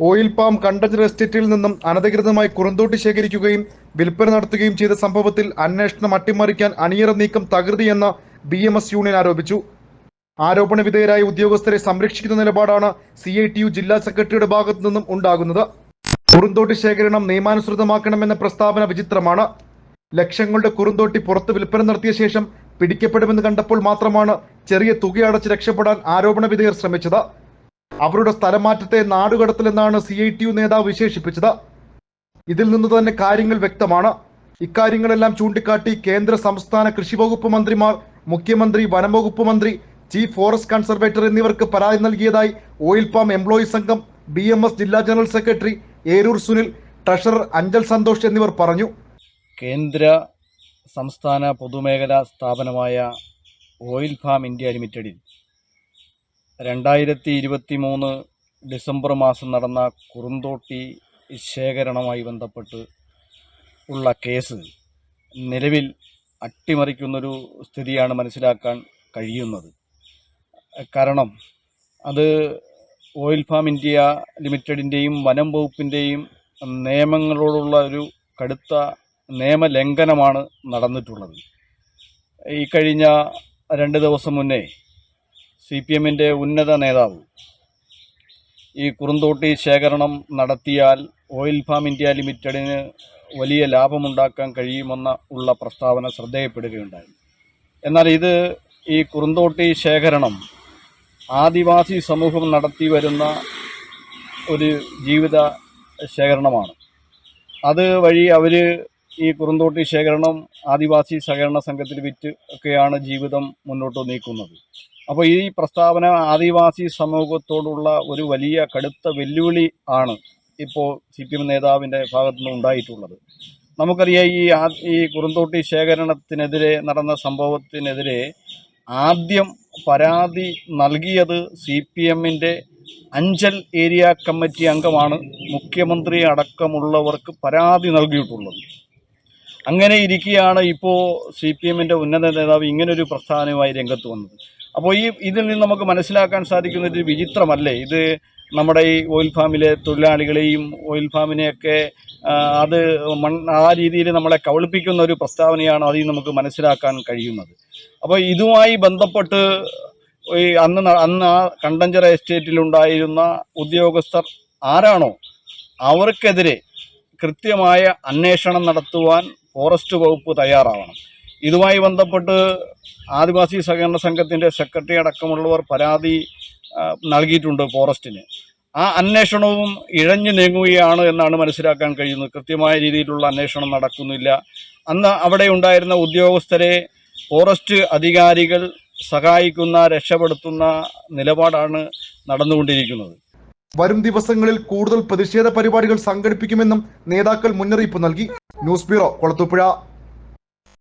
Oil palm കണ്ടജർ എസ്റ്റേറ്റിൽ നിന്നും അനധികൃതമായി കുറുന്തോട്ടി ശേഖരിക്കുകയും വിൽപ്പന നടത്തുകയും ചെയ്ത സംഭവത്തിൽ അന്വേഷണം അട്ടിമറിക്കാൻ അണിയറ നീക്കം തകൃതിയെന്ന് ബി എം എസ് യൂണിയൻ ആരോപിച്ചു. ആരോപണ വിധേയരായ ഉദ്യോഗസ്ഥരെ സംരക്ഷിക്കുന്ന നിലപാടാണ് സി ഐ ടി യു ജില്ലാ സെക്രട്ടറിയുടെ ഭാഗത്തു നിന്നും ഉണ്ടാകുന്നത്. കുറുന്തോട്ടി ശേഖരണം നിയമാനുസൃതമാക്കണമെന്ന പ്രസ്താവന വിചിത്രമാണ്. ലക്ഷങ്ങളുടെ കുറുന്തോട്ടി പുറത്ത് വിൽപ്പന നടത്തിയ ശേഷം പിടിക്കപ്പെടുമെന്ന് കണ്ടപ്പോൾ മാത്രമാണ് ചെറിയ തുകയടച്ച് രക്ഷപ്പെടാൻ ആരോപണ വിധേയർ ശ്രമിച്ചത്. അവരുടെ സ്ഥലമാറ്റത്തെ നാടുകടത്തലെന്നാണ് സി ഐ ടി യു നേതാവ് വിശേഷിപ്പിച്ചത്. ഇതിൽ നിന്ന് തന്നെ കാര്യങ്ങൾ വ്യക്തമാണ്. ഇക്കാര്യങ്ങളെല്ലാം ചൂണ്ടിക്കാട്ടി കേന്ദ്ര സംസ്ഥാന കൃഷി വകുപ്പ് മന്ത്രിമാർ മുഖ്യമന്ത്രി വനംവകുപ്പ് മന്ത്രി ചീഫ് ഫോറസ്റ്റ് കൺസർവേറ്റർ എന്നിവർക്ക് പരാതി നൽകിയതായി ഓയിൽ പാം എംപ്ലോയി സംഘം ബി എം എസ് ജില്ലാ general secretary Eroor Sunil treasurer Anchal Santhosh എന്നിവർ പറഞ്ഞു. കേന്ദ്ര സംസ്ഥാന പൊതുമേഖലാ സ്ഥാപനമായ ഓയിൽ ഫാം ഇന്ത്യ ലിമിറ്റഡിൽ രണ്ടായിരത്തി ഇരുപത്തി മൂന്ന് ഡിസംബർ മാസം നടന്ന കുറുന്തോട്ടി ശേഖരണവുമായി ബന്ധപ്പെട്ട് ഉള്ള കേസ് നിലവിൽ അട്ടിമറിക്കുന്നൊരു സ്ഥിതിയാണ് മനസ്സിലാക്കാൻ കഴിയുന്നത്. കാരണം അത് ഓയിൽ ഫാം ഇന്ത്യ ലിമിറ്റഡിന്റെയും വനം വകുപ്പിന്റെയും നിയമങ്ങളോടുള്ള ഒരു കടുത്ത നിയമലംഘനമാണ് നടന്നിട്ടുള്ളത്. ഈ കഴിഞ്ഞ രണ്ട് ദിവസം മുന്നേ സി പി എമ്മിന്റെ ഉന്നത നേതാവ്. ഈ കുറുന്തോട്ടി ശേഖരണം നടത്തിയാൽ ഓയിൽ ഫാം ഇന്ത്യ ലിമിറ്റഡിന് വലിയ ലാഭമുണ്ടാക്കാൻ കഴിയുമെന്ന ഉള്ള പ്രസ്താവന ശ്രദ്ധയപ്പെടുകയുണ്ടായി. എന്നാൽ ഇത് ഈ കുറുന്തോട്ടി ശേഖരണം ആദിവാസി സമൂഹം നടത്തി വരുന്ന ഒരു ജീവിത ശേഖരണമാണ്. അത് വഴി അവർ ഈ കുറുന്തോട്ടി ശേഖരണം ആദിവാസി സഹകരണ സംഘത്തിൽ വിറ്റ് ഒക്കെയാണ് ജീവിതം മുന്നോട്ട് നീക്കുന്നത്. അപ്പോൾ ഈ പ്രസ്താവന ആദിവാസി സമൂഹത്തോടുള്ള ഒരു വലിയ കടുത്ത വെല്ലുവിളി ആണ് ഇപ്പോൾ സി പി എം നേതാവിന്റെ ഭാഗത്തു നിന്ന് ഉണ്ടായിട്ടുള്ളത്. നമുക്കറിയാം ഈ ഈ കുറുന്തോട്ടി ശേഖരണത്തിനെതിരെ നടന്ന സംഭവത്തിനെതിരെ ആദ്യം പരാതി നൽകിയത് സി പി എമ്മിന്റെ അഞ്ചൽ ഏരിയ കമ്മിറ്റി അംഗമാണ് മുഖ്യമന്ത്രി അടക്കമുള്ളവർക്ക് പരാതി നൽകിയിട്ടുള്ളത്. അങ്ങനെ ഇരിക്കുകയാണ് ഇപ്പോൾ സി പി എമ്മിന്റെ ഉന്നത നേതാവ് ഇങ്ങനൊരു പ്രസ്ഥാനവുമായി രംഗത്ത് വന്നത്. അപ്പോൾ ഈ ഇതിൽ നിന്ന് നമുക്ക് മനസ്സിലാക്കാൻ സാധിക്കുന്ന ഒരു വിചിത്രമല്ലേ? ഇത് നമ്മുടെ ഈ ഓയിൽ ഫാമിലെ തൊഴിലാളികളെയും ഓയിൽ ഫാമിനെയൊക്കെ അത് മൺ ആ രീതിയിൽ നമ്മളെ കവളിപ്പിക്കുന്ന ഒരു പ്രസ്താവനയാണ് അതിൽ നമുക്ക് മനസ്സിലാക്കാൻ കഴിയുന്നത്. അപ്പോൾ ഇതുമായി ബന്ധപ്പെട്ട് ഈ അന്ന് അന്ന് ആ കണ്ടഞ്ചറ എസ്റ്റേറ്റിലുണ്ടായിരുന്ന ഉദ്യോഗസ്ഥർ ആരാണോ? അവർക്കെതിരെ കൃത്യമായ അന്വേഷണം നടത്തുവാൻ ഫോറസ്റ്റ് വകുപ്പ് തയ്യാറാവണം. ഇതുമായി ബന്ധപ്പെട്ട് ആദിവാസി സഹകരണ സംഘത്തിന്റെ സെക്രട്ടറി അടക്കമുള്ളവർ പരാതി നൽകിയിട്ടുണ്ട് ഫോറസ്റ്റിന്. ആ അന്വേഷണവും ഇഴഞ്ഞു നീങ്ങുകയാണ് എന്നാണ് മനസ്സിലാക്കാൻ കഴിയുന്നത്. കൃത്യമായ രീതിയിലുള്ള അന്വേഷണം നടക്കുന്നില്ല. അന്ന് അവിടെ ഉണ്ടായിരുന്ന ഉദ്യോഗസ്ഥരെ ഫോറസ്റ്റ് അധികാരികൾ സഹായിക്കുന്ന രക്ഷപ്പെടുത്തുന്ന നിലപാടാണ് നടന്നുകൊണ്ടിരിക്കുന്നത്. വരും ദിവസങ്ങളിൽ കൂടുതൽ പ്രതിഷേധ പരിപാടികൾ സംഘടിപ്പിക്കുമെന്നും നേതാക്കൾ മുന്നറിയിപ്പ് നൽകി. News bureau Kulathupuzha